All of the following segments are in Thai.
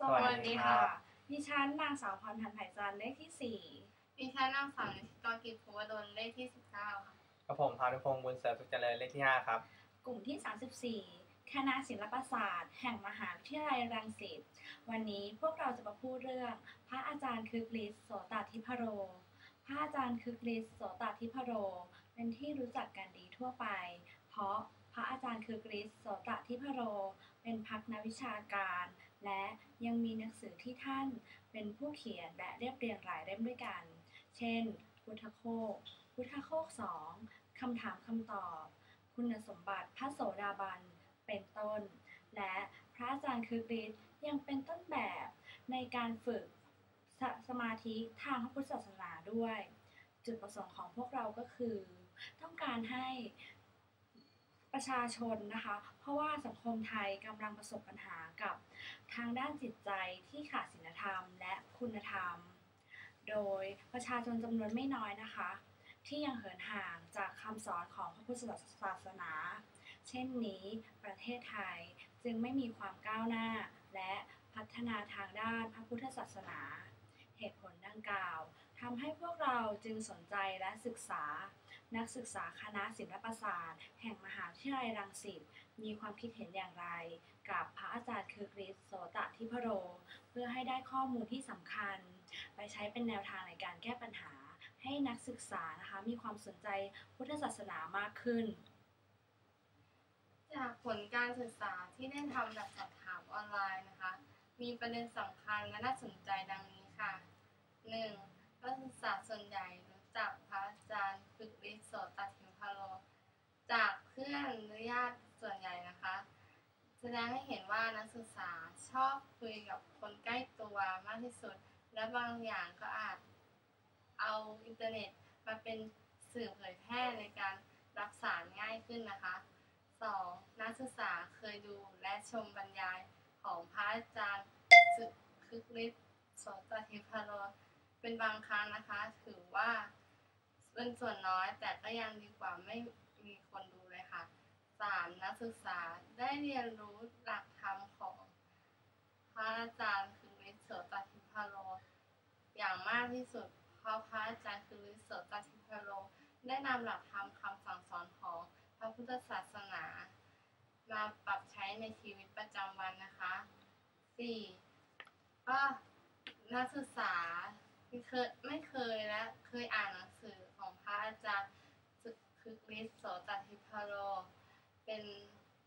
สวัสดีค่ะดิฉันนางสาวพรพันธ์ไผ่จันทร์เลขที่สี่ดิฉันนางสาวนิติกรกิจภูวดลเลขที่19ค่ะกับผมพานุพงศ์บุญเสริมสุขเจริญเลขที่5ครับ กลุ่มที่34คณะศิลปศาสตร์ แห่งมหาวิทยาลัยรังสิต วันนี้พวกเราจะมาพูดเรื่อง พระอาจารย์คึกฤทธิ์โสตทิพโร พระอาจารย์คึกฤทธิ์โสตทิพโร เป็นที่รู้จักกันดีทั่วไป เพราะพระอาจารย์คึกฤทธิ์โสตทิพโร เป็นพักนักวิชาการ และยังมีหนังสือที่ท่านเป็นผู้เขียนและเรียบเรียงหลายเล่มด้วยกัน เช่น พุทธโคกพุทธโคกสองคำถามคำตอบ คุณสมบัติพระโสดาบัน เป็นต้น และพระอาจารย์คือฤทธิ์ยังเป็นต้นแบบในการฝึกสสมาธิทางพระพุทธศาสนาด้วย จุดประสงค์ของพวกเราก็คือ ต้องการให้ ประชาชนนะคะ เพราะว่าสังคมไทยกำลังประสบปัญหากับทางด้านจิตใจที่ขาดศีลธรรมและคุณธรรม โดยประชาชนจำนวนไม่น้อยนะคะ ที่ยังเหินห่างจากคำสอนของพระพุทธศาสนา เช่นนี้ประเทศไทยจึงไม่มีความก้าวหน้า และพัฒนาทางด้านพระพุทธศาสนา เหตุผลดังกล่าวทำให้พวกเราจึงสนใจและศึกษา นักศึกษาคณะศิลปศาสตร์ แห่งมหาวิทยาลัยรังสิตมีความคิดเห็นอย่างไร กับพระอาจารย์คือกฤษโสตทิพโร เพื่อให้ได้ข้อมูลที่สำคัญ ไปใช้เป็นแนวทางในการแก้ปัญหา ให้นักศึกษานะคะมีความสนใจพุทธศาสนามากขึ้น จากผลการศึกษาที่ได้ทำแบบสอบถามออนไลน์นะคะ มีประเด็นสำคัญและน่าสนใจดังนี้ค่ะ 1. นักศึกษาส่วนใหญ่รู้จักพระอาจารย์ ฝึกฤทธิ์โสตทิพโล จากเพื่อนหรือญาติส่วนใหญ่นะคะ แสดงให้เห็นว่านักศึกษาชอบคุยกับคนใกล้ตัวมากที่สุด และบางอย่างก็อาจเอาอินเทอร์เน็ตมาเป็นสื่อเผยแพร่ในการรับสารง่ายขึ้นนะคะ 2. นักศึกษาเคยดูและชมบรรยายของพระอาจารย์สึกคึกฤทธิ์โสตเทพโรเป็นบางครั้งนะคะ ถือว่า เป็นส่วนน้อยแต่ก็ยังดีกว่าไม่มีคนดูเลยค่ะ 3. นักศึกษาได้เรียนรู้หลักธรรมของพระอาจารย์คึกฤทธิ์โสตทิพโรอย่างมากที่สุด เพราะพระอาจารย์คือฤทธิ์โสตทิพโรได้นำหลักธรรมคำสั่งสอนของพระพุทธศาสนา มาปรับใช้ในชีวิตประจำวันนะคะ 4. ก็นักศึกษาที่เคยไม่เคยและเคยอ่านหนังสือของพระอาจารย์สึก คึกฤทธิ์โสตทิพโรเป็น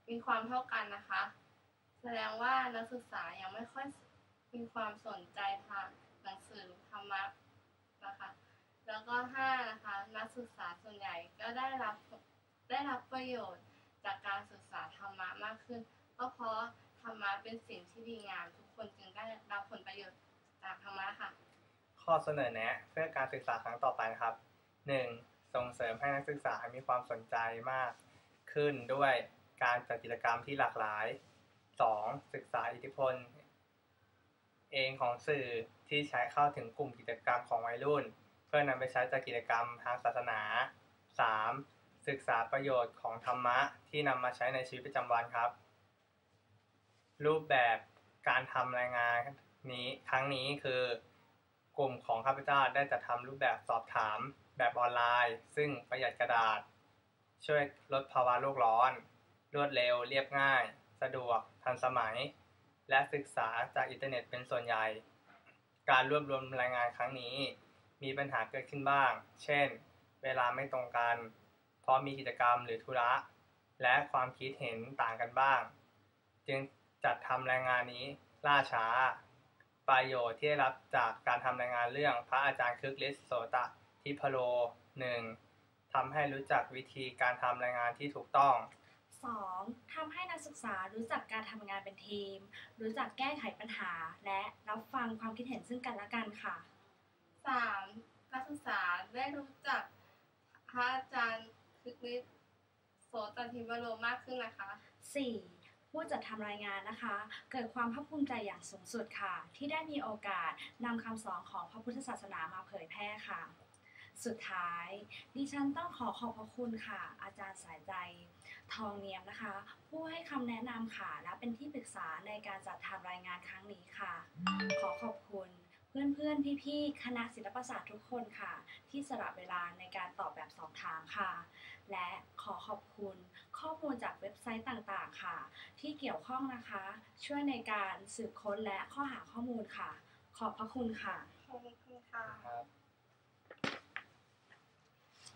มีความเท่ากันนะคะ แสดงว่านักศึกษายังไม่ค่อยมีความสนใจทางหนังสือธรรมะนะคะ แล้วก็ห้านะคะนักศึกษาส่วนใหญ่ก็ได้รับได้รับประโยชน์จากการศึกษาธรรมะมากขึ้น ก็เพราะธรรมะเป็นสิ่งที่ดีงาม ทุกคนจึงได้รับผลประโยชน์จากธรรมะค่ะ ข้อเสนอแนะเพื่อการศึกษาครั้งต่อไปนะครับ 1. ส่งเสริมให้นักศึกษามีความสนใจมากขึ้นด้วยการจัดกิจกรรมที่หลากหลาย 2. ศึกษาอิทธิพล เองของสื่อที่ใช้เข้าถึงกลุ่มกิจกรรมของวัยรุ่น เพื่อนำไปใช้จัดกิจกรรมทางศาสนา 3. ศึกษาประโยชน์ของธรรมะที่นำมาใช้ในชีวิตประจำวันครับ รูปแบบการทำรายงานนี้ครั้งนี้คือกลุ่มของข้าพเจ้าได้จัดทำรูปแบบสอบถาม แบบออนไลน์ ซึ่งประหยัดกระดาษ ช่วยลดภาวะโลกร้อน รวดเร็วเรียบง่าย สะดวกทันสมัย และศึกษาจากอินเทอร์เน็ตเป็นส่วนใหญ่ การรวบรวมรายงานครั้งนี้ มีปัญหาเกิดขึ้นบ้าง เช่น เวลาไม่ตรงกัน เพราะมีกิจกรรมหรือธุระ และความคิดเห็นต่างกันบ้าง จึงจัดทำรายงานนี้ล่าช้า ประโยชน์ที่ได้รับจากการทำรายงานเรื่องพระอาจารย์คึกฤทธิ์โสต ทิพโลหนึ่งทำให้รู้จักวิธีการทำรายงานที่ถูกต้อง 2. ทำให้นักศึกษารู้จักการทำงานเป็นทีม รู้จักแก้ไขปัญหา และรับฟังความคิดเห็นซึ่งกันและกันค่ะ 3. นักศึกษาได้รู้จักพระอาจารย์คึกฤทธิ์โสตทิพโรมากขึ้นนะคะ 4. ผู้จัดทำรายงานนะคะ เกิดความภาคภูมิใจอย่างสูงสุดค่ะ ที่ได้มีโอกาสนำคำสอนของพระพุทธศาสนามาเผยแพร่ค่ะ สุดท้าย ดิฉันต้องขอขอบพระคุณค่ะ อาจารย์สายใจ ทองเนียมนะคะ ผู้ให้คำแนะนำค่ะและเป็นที่ปรึกษาในการจัดทำรายงานครั้งนี้ค่ะ ขอขอบคุณเพื่อนๆ พี่ๆ คณะศิลปศาสตร์ทุกคนค่ะ ที่สละเวลาในการตอบแบบสอบถามค่ะ และขอขอบคุณข้อมูลจากเว็บไซต์ต่างๆ ค่ะ ที่เกี่ยวข้องนะคะ ช่วยในการสืบค้นและข้อหาข้อมูลค่ะ ขอบพระคุณค่ะขอบคุณค่ะ